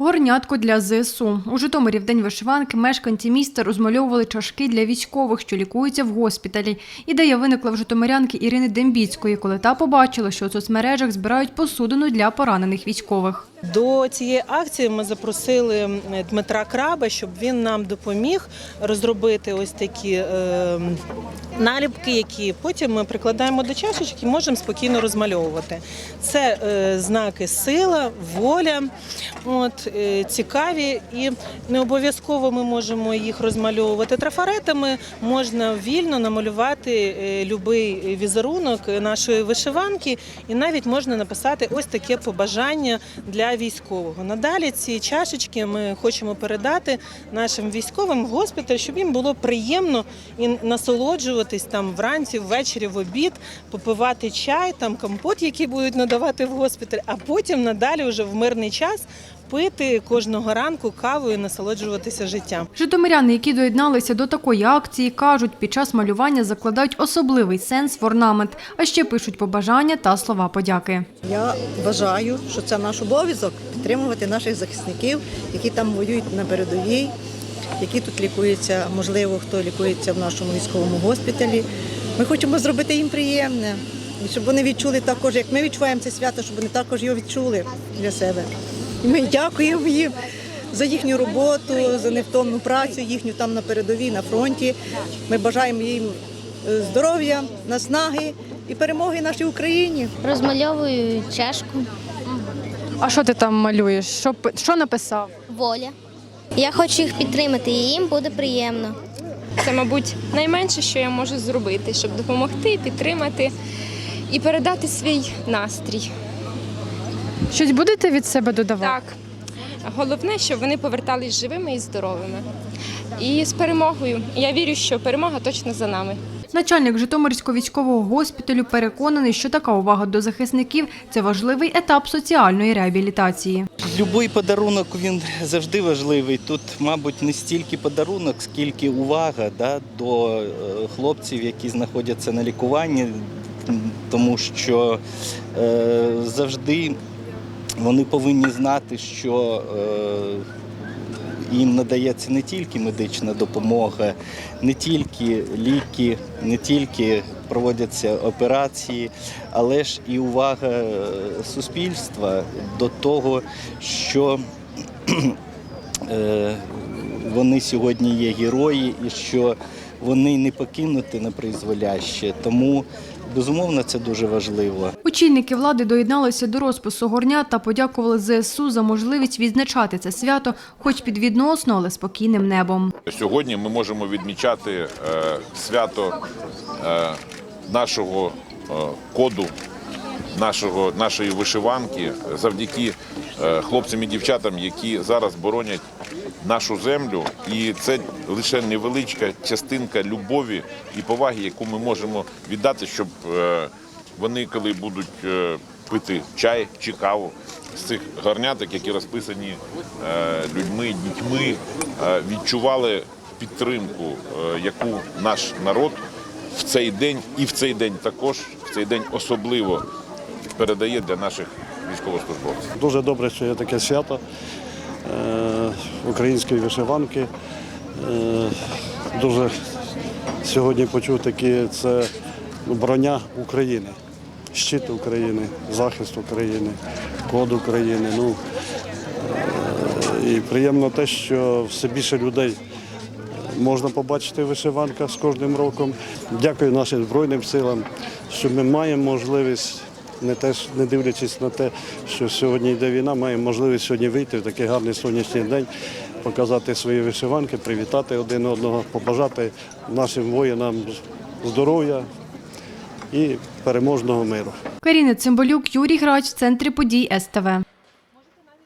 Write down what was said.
Горнятко для ЗСУ. У Житомирі в день вишиванки мешканці міста розмальовували чашки для військових, що лікуються в госпіталі. Ідея виникла в житомирянки Ірини Дембіцької, коли та побачила, що у соцмережах збирають посудину для поранених військових. До цієї акції ми запросили Дмитра Краба, щоб він нам допоміг розробити ось такі е, наліпки, які потім ми прикладаємо до чашечок і можемо спокійно розмальовувати. Це е, знаки сила, воля, от, е, цікаві, і не обов'язково ми можемо їх розмальовувати трафаретами. Можна вільно намалювати любий візерунок нашої вишиванки, і навіть можна написати ось таке побажання для військового. Надалі ці чашечки ми хочемо передати нашим військовим в госпіталь, щоб їм було приємно і насолоджуватись там вранці, ввечері, в обід, попивати чай, там компот, який будуть надавати в госпіталь, а потім надалі вже в мирний час пити кожного ранку каву і насолоджуватися життям. Житомиряни, які доєдналися до такої акції, кажуть, під час малювання закладають особливий сенс в орнамент, а ще пишуть побажання та слова подяки. Я вважаю, що це наш обов'язок підтримувати наших захисників, які там воюють на передовій, які тут лікуються, можливо, хто лікується в нашому військовому госпіталі. Ми хочемо зробити їм приємне, щоб вони відчули також, як ми відчуваємо це свято, щоб вони також його відчули для себе. І ми дякуємо їм за їхню роботу, за невтомну працю, їхню там на передовій, на фронті. Ми бажаємо їм е, здоров'я, наснаги і перемоги нашій Україні. Розмальовую чашку А що ти там малюєш? Що, що написав? воля. Я хочу їх підтримати, і їм буде приємно. Це, мабуть, найменше, що я можу зробити, щоб допомогти, підтримати і передати свій настрій. Щось будете від себе додавати? Так, головне, щоб вони повертались живими і здоровими. І з перемогою. Я вірю, що перемога точно за нами. Начальник Житомирського військового госпіталю переконаний, що така увага до захисників це важливий етап соціальної реабілітації. Любий подарунок він завжди важливий. Тут, мабуть, не стільки подарунок, скільки увага да, до е, хлопців, які знаходяться на лікуванні, тому що е, завжди вони повинні знати, що е, їм надається не тільки медична допомога, не тільки ліки, не тільки проводяться операції, але ж і увага е, суспільства до того, що е, вони сьогодні є герої і що вони не покинуті на призволяще. Тому, безумовно, це дуже важливо. Очільники влади доєдналися до розпису горня та подякували ЗСУ за можливість відзначати це свято, хоч під відносно, але спокійним небом. Сьогодні ми можемо відмічати е, свято е, нашого е, коду, нашого, нашої вишиванки завдяки е, хлопцям і дівчатам, які зараз боронять нашу землю. І це лише невеличка частинка любові і поваги, яку ми можемо віддати, щоб е, вони, коли будуть е, пити чай чи каву з цих гарняток, які розписані людьми, дітьми, відчували підтримку, яку наш народ в цей день і в цей день також в цей день особливо передає для наших військовослужбовців. Дуже добре, що є таке свято е, української вишиванки. Е, Дуже сьогодні почув такі це броня України, щит України, захист України, код України. Ну, е, і приємно те, що все більше людей можна побачити в вишиванках з кожним роком. Дякую нашим Збройним силам, що ми маємо можливість, не теж не дивлячись на те, що сьогодні йде війна, маємо можливість сьогодні вийти в такий гарний сонячний день, показати свої вишиванки, привітати один одного, побажати нашим воїнам здоров'я і переможного миру. Каріна Цимбалюк, Юрій Грач центрі подій СТВ.